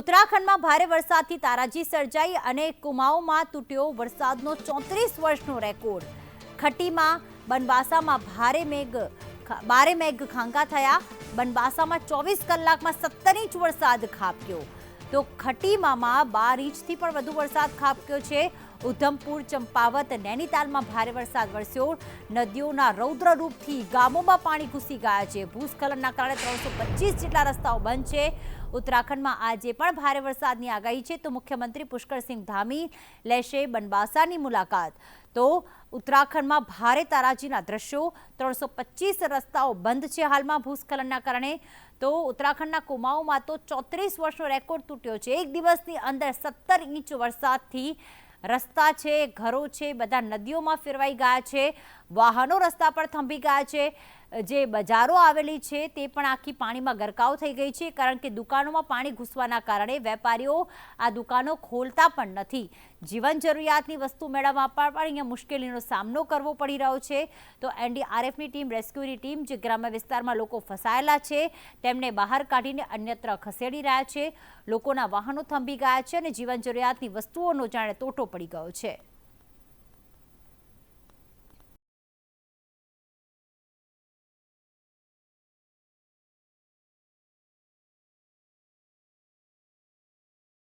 ઉત્તરાખંડમાં ભારે વરસાદથી તારાજી સર્જાઈ અને કુમાઉમાં તૂટ્યો વરસાદનો ચોત્રીસ વર્ષનો રેકોર્ડ. ખટીમાં, બનવાસામાં ભારે મેઘ બારે મેઘ ખાંગા થયા. બનવાસામાં ચોવીસ કલાકમાં સત્તર ઇંચ વરસાદ ખાબક્યો. તો ખટીમામાં બાર ઇંચથી પણ વધુ વરસાદ ખાબક્યો છે. ઉધમપુર, ચંપાવત, નૈનીતાલમાં ભારે વરસાદ વરસ્યો. નદીઓના રૌદ્રરૂપથી ગામોમાં પાણી ઘૂસી ગયા છે. ભૂસ્ખલનના કારણે ત્રણસો જેટલા રસ્તાઓ બંધ છે. ઉત્તરાખંડમાં આજે પણ ભારે વરસાદની આગાહી છે. તો મુખ્યમંત્રી પુષ્કરસિંહ ધામી લેશે બનબાસાની મુલાકાત. તો ઉત્તરાખંડમાં ભારે તારાજીના દ્રશ્યો, ત્રણસો પચીસ રસ્તાઓ બંધ છે હાલમાં ભૂસ્ખલનના કારણે. તો ઉત્તરાખંડના કુમાઉમાં તો ચોત્રીસ વર્ષનો રેકોર્ડ તૂટ્યો છે. એક દિવસની અંદર સત્તર ઇંચ વરસાદથી રસ્તા છે, ઘરો છે, બધા નદીઓમાં ફેરવાઈ ગયા છે. વાહનો રસ્તા પર થંભી ગયા છે. જે બજારો આવેલી છે તે પણ આખી પાણીમાં ગરકાવ થઈ ગઈ છે કારણ કે દુકાનોમાં પાણી ઘૂસવાના કારણે વેપારીઓ આ દુકાનો ખોલતા પણ નથી. જીવન જરૂરિયાતની વસ્તુ મેળવવા પણ અહીંયા મુશ્કેલીનો સામનો કરવો પડી રહ્યો છે. તો એનડીઆરએફની ટીમ, રેસ્ક્યુની ટીમ જે ગ્રામ્ય વિસ્તારમાં લોકો ફસાયેલા છે, તેમને બહાર કાઢીને અન્યત્ર ખસેડી રહ્યા છે. લોકોના વાહનો થંભી ગયા છે અને જીવન જરૂરિયાતની વસ્તુઓનો જાણે તોટો પડી ગયો છે.